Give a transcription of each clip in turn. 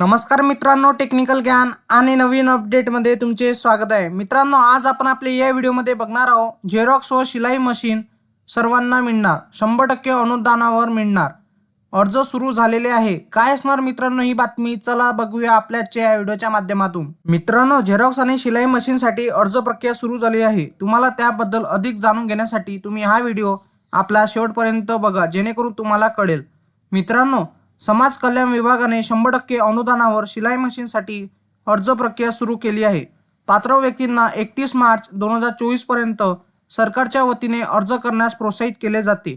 नमस्कार मित्रांनो टेक्निकल ज्ञान आणि नवीन अपडेटमध्ये तुमचे स्वागत आहे. मित्रांनो आज आपण आपले या व्हिडिओमध्ये बघणार आहोत झेरॉक्स व शिलाई मशीन सर्वांना मिळणार शंभर टक्के अनुदानावर मिळणार. अर्ज सुरू झालेले आहे. काय असणार मित्रांनो ही बातमी? चला बघूया आपल्याच्या या व्हिडिओच्या माध्यमातून. मित्रांनो झेरॉक्स आणि शिलाई मशीनसाठी अर्ज प्रक्रिया सुरू झाली आहे. तुम्हाला त्याबद्दल अधिक जाणून घेण्यासाठी तुम्ही हा व्हिडिओ आपला शेवटपर्यंत बघा जेणेकरून तुम्हाला कळेल. मित्रांनो समाज कल्याण विभागाने शंभर टक्के अनुदानावर शिलाई मशीनसाठी अर्ज प्रक्रिया सुरू केली आहे. पात्र व्यक्तींना एकतीस मार्च दोन हजार चोवीसपर्यंत सरकारच्या वतीने अर्ज करण्यास प्रोत्साहित केले जाते.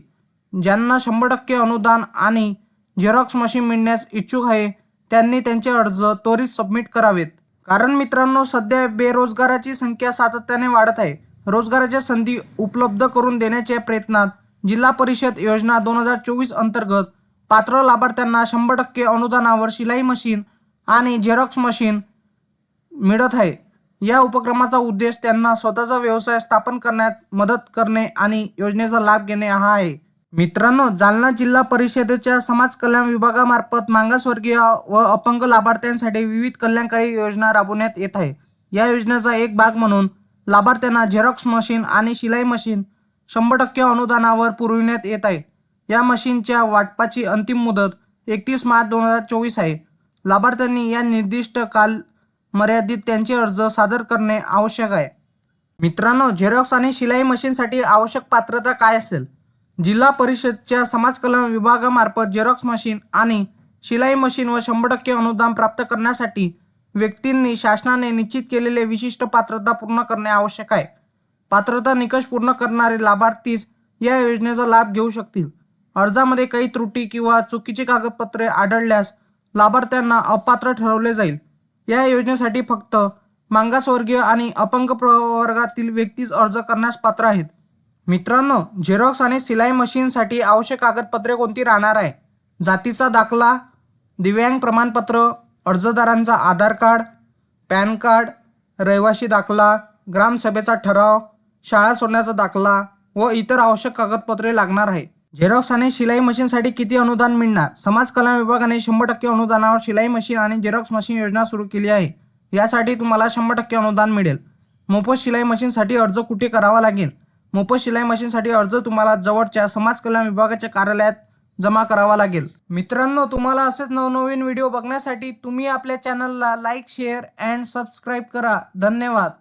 ज्यांना शंभर टक्के अनुदान आणि झेरॉक्स मशीन मिळण्यास इच्छुक आहे त्यांनी त्यांचे अर्ज त्वरित सबमिट करावेत. कारण मित्रांनो सध्या बेरोजगाराची संख्या सातत्याने वाढत आहे. रोजगाराच्या संधी उपलब्ध करून देण्याच्या प्रयत्नात जिल्हा परिषद योजना दोन हजार चोवीस अंतर्गत पात्र लाभार्थ्यांना शंभर टक्के अनुदानावर शिलाई मशीन आणि झेरॉक्स मशीन मिळत आहे. या उपक्रमाचा उद्देश त्यांना स्वतःचा व्यवसाय स्थापन करण्यात मदत करणे आणि योजनेचा लाभ घेणे हा आहे. मित्रांनो जालना जिल्हा परिषदेच्या समाज कल्याण विभागामार्फत मागासवर्गीय व अपंग लाभार्थ्यांसाठी विविध कल्याणकारी योजना राबवण्यात येत आहे. या योजनेचा एक भाग म्हणून लाभार्थ्यांना झेरॉक्स मशीन आणि शिलाई मशीन शंभर टक्के अनुदानावर पुरविण्यात येत आहे. या मशीनच्या वाटपाची अंतिम मुदत एकतीस मार्च दोन हजार चोवीस आहे. लाभार्थ्यांनी या निर्दिष्ट काल मर्यादित त्यांचे अर्ज सादर करणे आवश्यक आहे. मित्रांनो झेरॉक्स आणि शिलाई मशीनसाठी आवश्यक पात्रता काय असेल? जिल्हा परिषदच्या समाज कल्याण विभागामार्फत झेरॉक्स मशीन आणि शिलाई मशीन व शंभर टक्के अनुदान प्राप्त करण्यासाठी व्यक्तींनी शासनाने निश्चित केलेले विशिष्ट पात्रता पूर्ण करणे आवश्यक आहे. पात्रता निकष पूर्ण करणारे लाभार्थीच या योजनेचा लाभ घेऊ शकतील. अर्जामध्ये काही त्रुटी किंवा चुकीची कागदपत्रे आढळल्यास लाभार्थ्यांना अपात्र ठरवले जाईल. या योजनेसाठी फक्त मागासवर्गीय आणि अपंग प्रवर्गातील व्यक्तीच अर्ज करण्यास पात्र आहेत. मित्रांनो झेरॉक्स आणि सिलाई मशीनसाठी आवश्यक कागदपत्रे कोणती राहणार आहे? जातीचा दाखला दिव्यांग प्रमाणपत्र अर्जदारांचा आधार कार्ड पॅन कार्ड रहिवाशी दाखला ग्रामसभेचा ठराव शाळा सोडण्याचा दाखला व इतर आवश्यक कागदपत्रे लागणार आहे. झेरॉक्स आणि शिलाई मशीनसाठी किती अनुदान मिळणार? समाज कल्याण विभागाने शंभर टक्के अनुदानावर शिलाई मशीन आणि झेरॉक्स मशीन योजना सुरू केली आहे. यासाठी तुम्हाला शंभर टक्के अनुदान मिळेल. मोफत शिलाई मशीनसाठी अर्ज कुठे करावा लागेल? मोफत शिलाई मशीनसाठी अर्ज तुम्हाला जवळच्या समाज कल्याण विभागाच्या कार्यालयात जमा करावा लागेल. मित्रांनो तुम्हाला असेच नवनवीन व्हिडिओ बघण्यासाठी तुम्ही आपल्या चॅनलला लाईक शेअर अँड सबस्क्राईब करा. धन्यवाद.